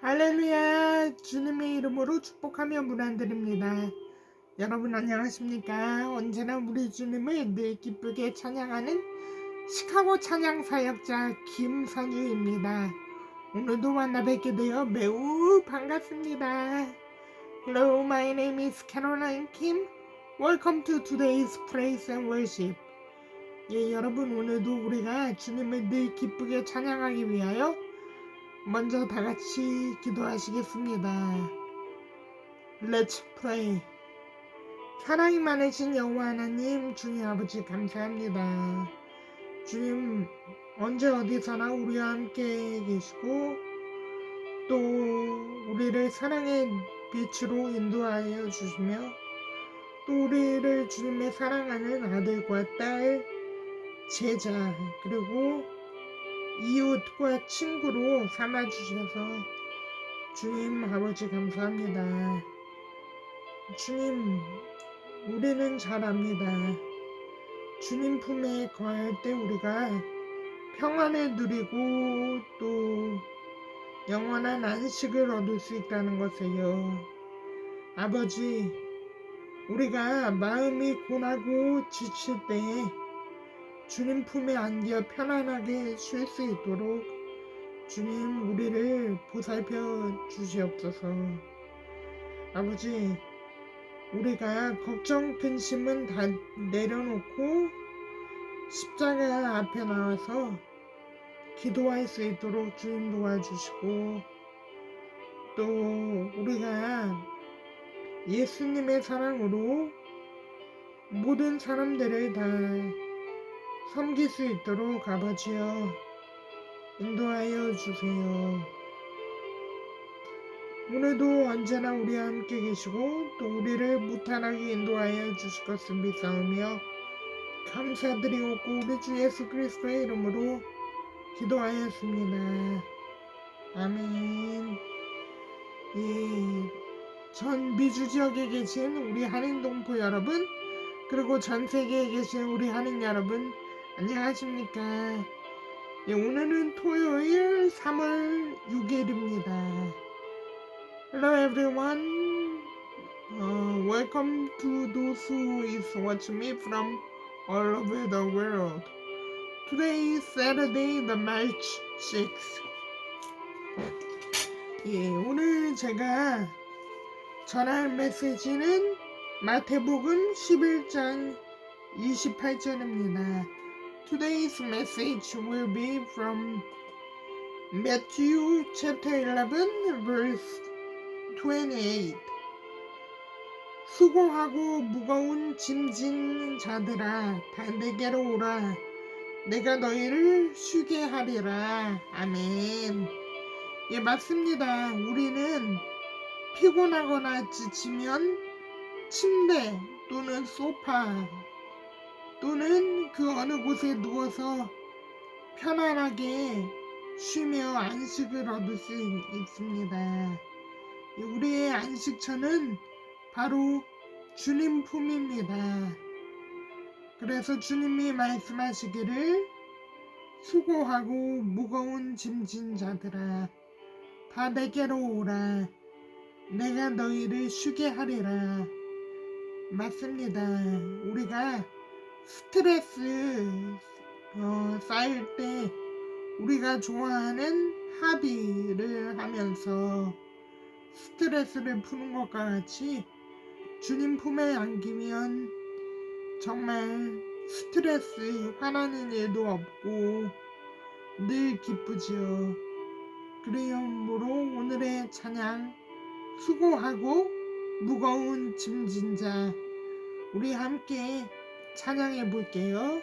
할렐루야 주님의 이름으로 축복하며 문안드립니다. 여러분 안녕하십니까? 언제나 우리 주님을 늘 기쁘게 찬양하는 시카고 찬양 사역자 김선유입니다. 오늘도 만나 뵙게 되어 매우 반갑습니다. Hello, my name is Caroline Kim. Welcome to today's praise and worship. 예, 여러분 오늘도 우리가 주님을 늘 기쁘게 찬양하기 위하여 먼저 다 같이 기도하시겠습니다. Let's pray. 사랑이 많으신 여호와 하나님, 주님 아버지 감사합니다. 주님 언제 어디서나 우리와 함께 계시고 또 우리를 사랑의 빛으로 인도하여 주시며 또 우리를 주님의 사랑하는 아들과 딸, 제자 그리고 이웃과 친구로 삼아주셔서 주님 아버지 감사합니다. 주님, 우리는 잘 압니다. 주님 품에 거할 때 우리가 평안을 누리고 또 영원한 안식을 얻을 수 있다는 것을요. 아버지, 우리가 마음이 고나고 지칠 때에 주님 품에 안겨 편안하게 쉴 수 있도록 주님 우리를 보살펴 주시옵소서. 아버지, 우리가 걱정, 근심은 다 내려놓고 십자가 앞에 나와서 기도할 수 있도록 주님 도와주시고 또 우리가 예수님의 사랑으로 모든 사람들을 다 섬길 수 있도록 아버지여 인도하여 주세요. 오늘도 언제나 우리와 함께 계시고 또 우리를 무탈하게 인도하여 주실 것을 믿사오며 감사드리옵고 우리 주 예수 그리스도의 이름으로 기도하였습니다. 아멘. 예, 전 미주 지역에 계신 우리 한인 동포 여러분 그리고 전 세계에 계신 우리 한인 여러분 안녕하십니까. 예, 오늘은 토요일 3월 6일입니다. Hello everyone. Uh, welcome to those who is watching me from all over the world. Today is Saturday, the March 6th. 예, 오늘 제가 전할 메시지는 마태복음 11장 28절입니다. Today's message will be from Matthew chapter 11 verse 28 수고하고 무거운 짐진 자들아 다 내게로 오라. 내가 너희를 쉬게 하리라. 아멘. 예 맞습니다. 우리는 피곤하거나 지치면 침대 또는 소파 또는 그 어느 곳에 누워서 편안하게 쉬며 안식을 얻을 수 있습니다. 우리의 안식처는 바로 주님 품입니다. 그래서 주님이 말씀하시기를 수고하고 무거운 짐진 자들아 다 내게로 오라 내가 너희를 쉬게 하리라 맞습니다. 우리가 스트레스 어, 쌓일 때 우리가 좋아하는 합의를 하면서 스트레스를 푸는 것과 같이 주님 품에 안기면 정말 스트레스 화나는 일도 없고 늘 기쁘지요. 그러므로 오늘의 찬양 수고하고 무거운 짐진 자 우리 함께 찬양해 볼게요.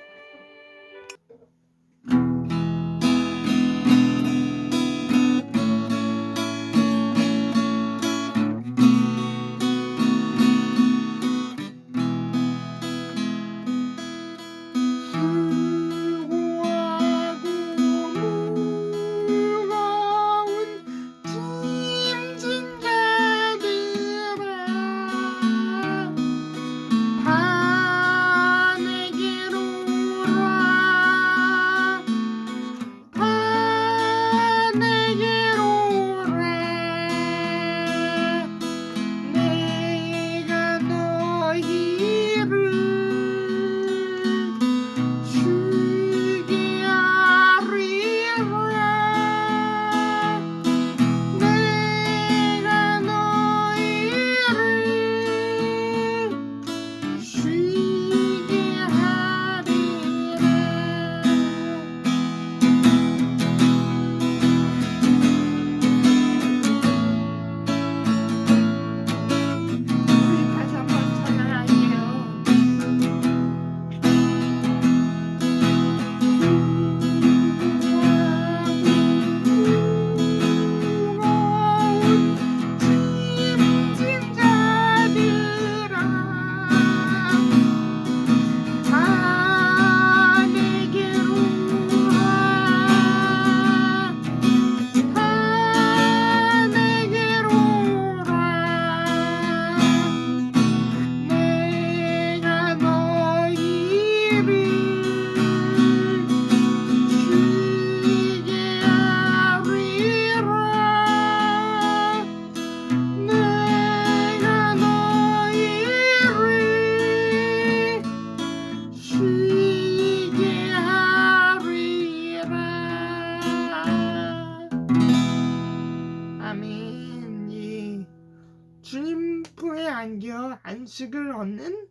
안겨 안식을 얻는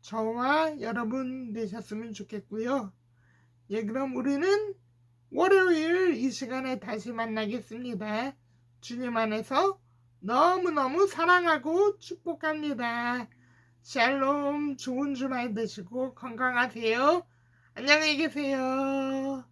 저와 여러분 되셨으면 좋겠고요. 예, 그럼 우리는 월요일 이 시간에 다시 만나겠습니다. 주님 안에서 너무너무 사랑하고 축복합니다. 샬롬 좋은 주말 되시고 건강하세요. 안녕히 계세요.